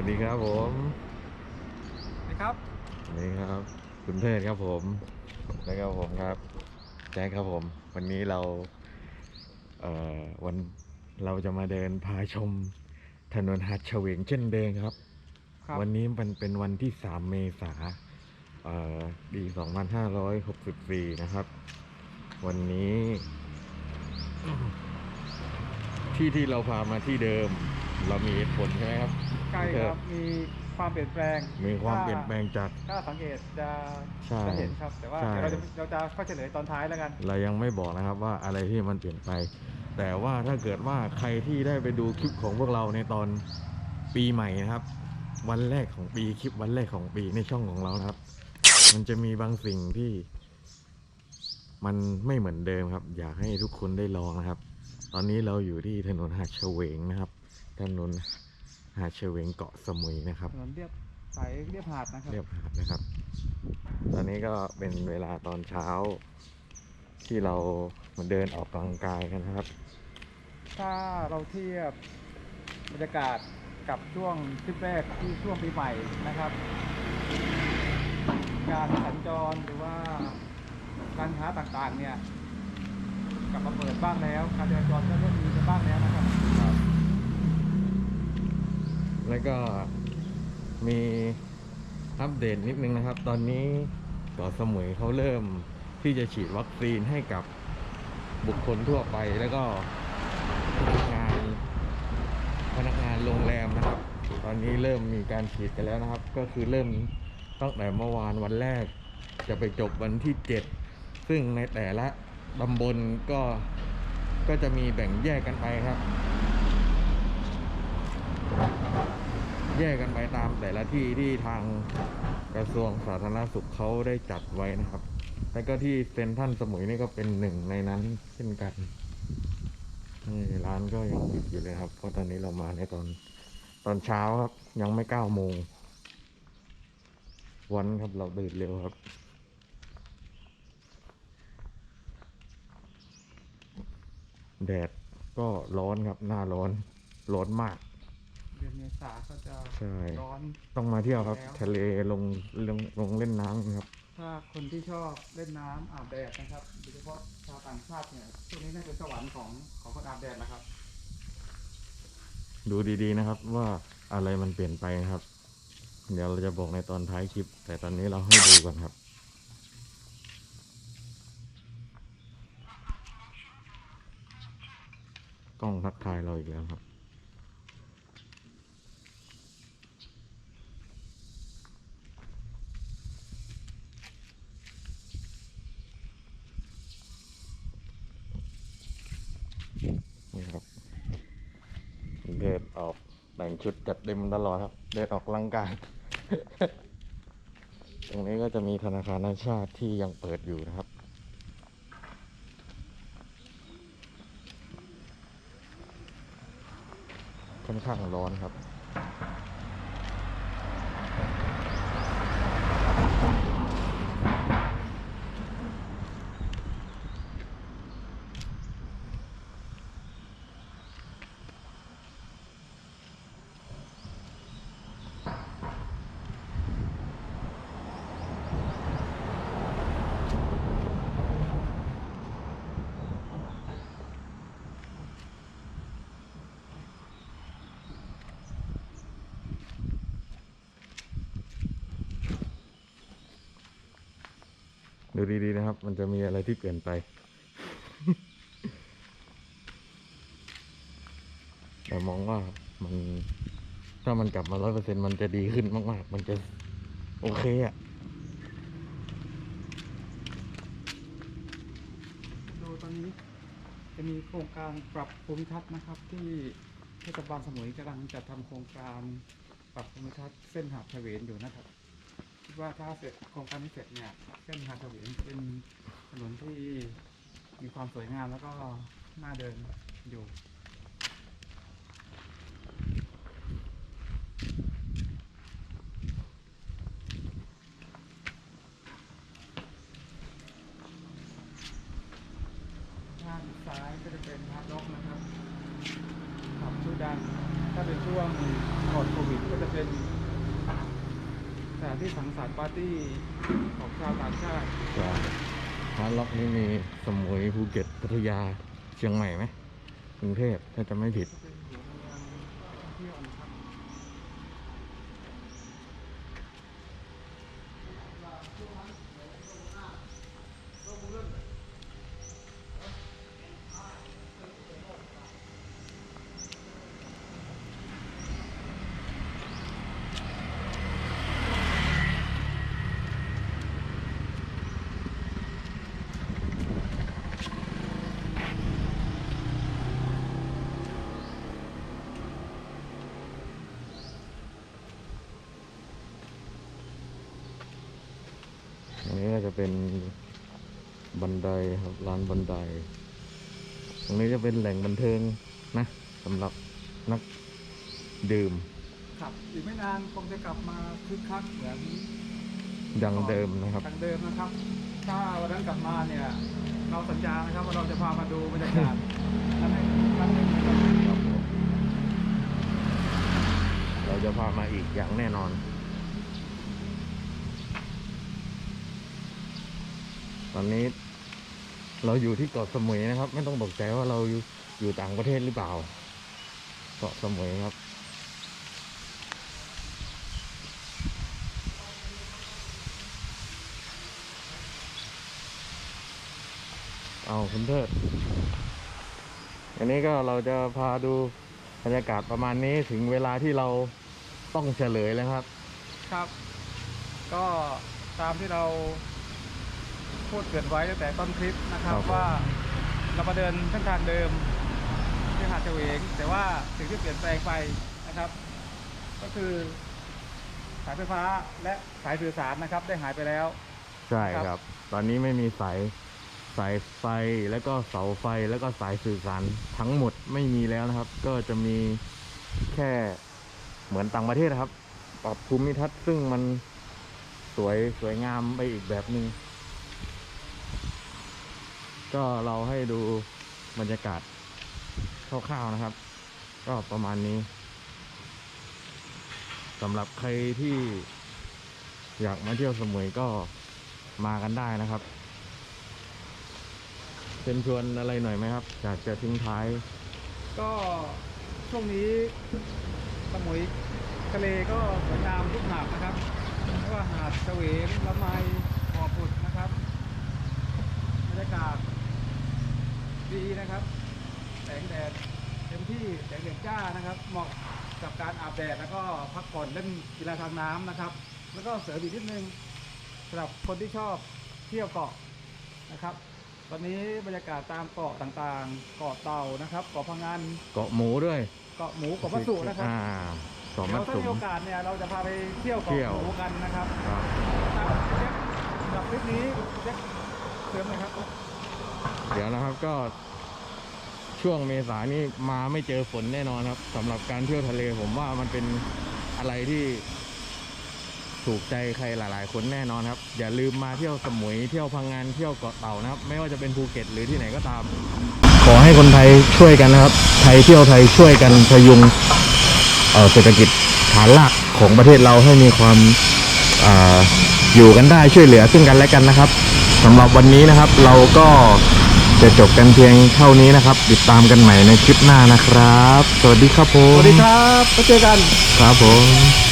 วัสดีครับผมนะครับสวัสดีครับคุณเทิดครับผมแล้วก็ผมครับ แจ็คครับผม วันนี้เราเอ่อวันเราจะมาเดินพาชมถนนหัดเฉวงเช่นเดิมครับ ครับวันนี้มันเป็นวันที่ 3 เมษาเอ่อปี 2564 นะครับ วันนี้ ที่ที่เราพามาที่เดิม เรามีเหตุผลใช่ไหมครับ ใช่ครับ มีความเปลี่ยนแปลงมีความเปลี่ยนแปลงจาก ถ้าสังเกตจะใช่จะเห็นครับ แต่ว่าใช่ เดี๋ยวเราจะเราจะค่อยเฉลยตอนท้ายแล้วกัน เรายังไม่บอกนะครับว่าอะไรที่มันเปลี่ยนไป แต่ว่าถ้าเกิดว่าใครที่ได้ไปดูคลิปของพวกเราในตอนปีใหม่นะครับ วันแรกของปีคลิปวันแรกของปีในช่องของเรานะครับ มันจะมีบางสิ่งที่ มันไม่เหมือนเดิมครับ อยากให้ทุกคนได้ลองนะครับ ตอนนี้เราอยู่ที่ถนนหาดเฉวงนะครับ ถนนหาดเฉวงเกาะสมุยนะครับถนนเรียบสายเรียบหาดนะครับ เรียบหาดนะครับ ตอนนี้ก็เป็นเวลาตอนเช้า ที่เรามาเดินออกกำลังกายกันนะครับ ถ้าเราเทียบบรรยากาศกับช่วงทริปแรกที่ช่วงปีใหม่นะครับ การสัญจรหรือว่าการค้าต่างๆเนี่ยกลับมาเปิดบ้างแล้ว การจราจรก็เริ่มมีกันบ้างแล้วนะครับ แล้วก็มีอัปเดตนิดนึงนะครับ ตอนนี้กาะสมุยเขาเริ่มที่จะฉีดวัคซีนให้กับบุคคลทั่วไปแล้วก็พนักงานพนักงานโรงแรมนะครับ ตอนนี้เริ่มมีการฉีดกันแล้วนะครับ ก็คือเริ่มตั้งแต่เมื่อวานวันแรก จะไปจบวันที่ 7 ซึ่งในแต่ละตำบลก็ก็จะมีแบ่งแยกกันไปครับ แยกกันไปตามแต่ละที่ที่ทางกระทรวงสาธารณสุขเขาได้จัดไว้นะครับ แล้วก็ที่เซ็นทรัลสมุยนี่ก็เป็นหนึ่งในนั้นเช่นกันนี่ร้านก็ยังปิดอยู่เลยครับ เพราะตอนนี้เรามาในตอนตอนเช้าครับ ยังไม่เก้าโมง วันครับเราตื่นเร็วครับแดดก็ร้อนครับ หน้าร้อน ร้อนมาก เดือนเมษาก็จะใช่ ร้อน ต้องมาเที่ยวครับ แล้ว ทะเลลงลงลงเล่นน้ำครับ ถ้าคนที่ชอบเล่นน้ำอาบแดดนะครับโดยเฉพาะชาวต่างชาติเนี่ยช่วงนี้น่าจะสวรรค์ของของคนอาบแดดนะครับ ดูดีๆนะครับ ว่าอะไรมันเปลี่ยนไปนะครับ เดี๋ยวเราจะบอกในตอนท้ายคลิป แต่ตอนนี้เราให้ดูก่อนครับ กล้องทักทายเราอีกแล้วครับ นี่ครับ เดินออก แต่งชุดจัดเต็มตลอดครับ เดินออกกำลังกาย ตรงนี้ก็จะมีธนาคารนาชาติที่ยังเปิดอยู่นะครับ ค่อนข้างร้อนครับ ดูดีๆนะครับ มันจะมีอะไรที่เปลี่ยนไป แต่มองว่ามัน ถ้ามันกลับมาร้อยเปอร์เซ็นมันจะดีขึ้นมาก ๆ มันจะโอเคอะดูตอนนี้จะมีโครงการปรับภูมิทัศน์นะครับ ที่เทศบาลสมุยกำลังจะทำโครงการปรับภูมิทัศน์เส้นหาดเฉวงอยู่นะครับ ว่าถ้าเสร็จโครงการนี้เสร็จเนี่ยเส้นหาดสวีนเป็นถนนที่มีความสวยงามแล้วก็น่าเดินอยู่ ด้านซ้ายก็จะเป็นฮาร์ดล็อกนะครับขับชื่อดัง ถ้าเป็นช่วง ก่อนโควิดก็จะเป็นสถาน ที่สังสรรค์ปาร์ตี้ของชาวต่างชาติใช่ฮาร์ดล็อกนี่มีสมุยภูเก็ตพัทยาเชียงใหม่ไหมกรุงเทพถ้าจะไม่ผิด ก็ เป็นหัวเมืองท่องเที่ยวนะครับอันนี้ก็จะเป็นบันไดครับร้านบันได ตรงนี้จะเป็นแหล่งบันเทิงนะสำหรับนักดื่ม ครับอีกไม่นานคงจะกลับมาคึกคักเหมือนดังเดิมนะครับดังเดิมนะครับ ถ้าวันนั้นกลับมาเนี่ย เราสัญญานะครับว่าเราจะพามาดูบรรยากาศนั้นให้อีกครั้งหนึ่งนะครับครับผมเราจะพามาอีกอย่างแน่นอน อนนี้ เราอยู่ที่เกาะสมุยนะครับ ไม่ต้องตกใจว่าเราอยู่อยู่ต่างประเทศหรือเปล่า เกาะสมุยครับเอาคุณเทิดอันนี้ก็เราจะพาดูบรรยากาศประมาณนี้ถึงเวลาที่เราต้องเฉลยแล้วครับ ครับ ก็ตามที่เรา พูดเกริดไว้ตั้งแต่ต้นคลิปนะครับครับผม ว่าเรามาเดินเส้นทางเดิมที่หาดเฉวง แต่ว่าสิ่งที่เปลี่ยนแปลงไปนะครับ ก็คือสายไฟฟ้าและสายสื่อสารนะครับ ได้หายไปแล้ว ใช่ครับครับตอนนี้ไม่มีสายสายไฟแล้วก็เสาไฟแล้วก็สายสื่อสารทั้งหมดไม่มีแล้วนะครับ ก็จะมีแค่เหมือนต่างประเทศนะครับ ปรับภูมิทัศน์ซึ่งมันสวยสวยงามไปอีกแบบหนึง่ง ก็เราให้ดูบรรยากาศคร่าวๆนะครับ ก็ประมาณนี้สำหรับใครที่อยากมาเที่ยวสมุยก็มากันได้นะครับเชิญชวนอะไรหน่อยไหมครับอยากจะทิ้งท้าย ก็ช่วงนี้สมุยทะเลก็สวยงามทุกหาดนะครับไม่ว่าหาดเฉวงละไมบ่อผุดนะครับบรรยากาศ นะครับ แสงแดดเต็มที่แสงแดดจ้านะครับ เหมาะกับการอาบแดดแล้วก็พักผ่อนเล่นกีฬาทางน้ำนะครับ แล้วก็เสริมอีกนิดนึงสำหรับคนที่ชอบเที่ยวเกาะนะครับ ตอนนี้บรรยากาศตามเกาะต่างๆ เกาะเต่านะครับ เกาะพังงานเกาะหมูด้วยเกาะหมูเกาะมัตสุนะครับอ่าเกาะเดี๋มัยดวถ้าสุมมีโอกาสเนี่ยเราจะพาไปเที่ยวเที่เกาะยวหมูกันนะครับครับครับเจ๊สำหรับคลิปนี้เจ๊เสริมเลยครับ เดี๋ยวนะครับก็ ช่วงเมษานี่มาไม่เจอฝนแน่นอนครับสำหรับการเที่ยวทะเลผมว่ามันเป็นอะไรที่ถูกใจใครหลาย ๆ คนแน่นอนครับ อย่าลืมมาเที่ยวสมุยเที่ยวพังงานเที่ยวเกาะเต่านะครับ ไม่ว่าจะเป็นภูเก็ตหรือที่ไหนก็ตาม ขอให้คนไทยช่วยกันนะครับ ไทยเที่ยวไทยช่วยกันพยุงเศรษฐกิจฐานรากของประเทศเราให้มีความออยู่กันได้ช่วยเหลือซึ่งกันและกันนะครับสำหรับวันนี้นะครับ เราก็ จะจบกันเพียงเท่านี้นะครับ ติดตามกันใหม่ในคลิปหน้านะครับ สวัสดีครับผม สวัสดีครับมาเจอกัน ครับผม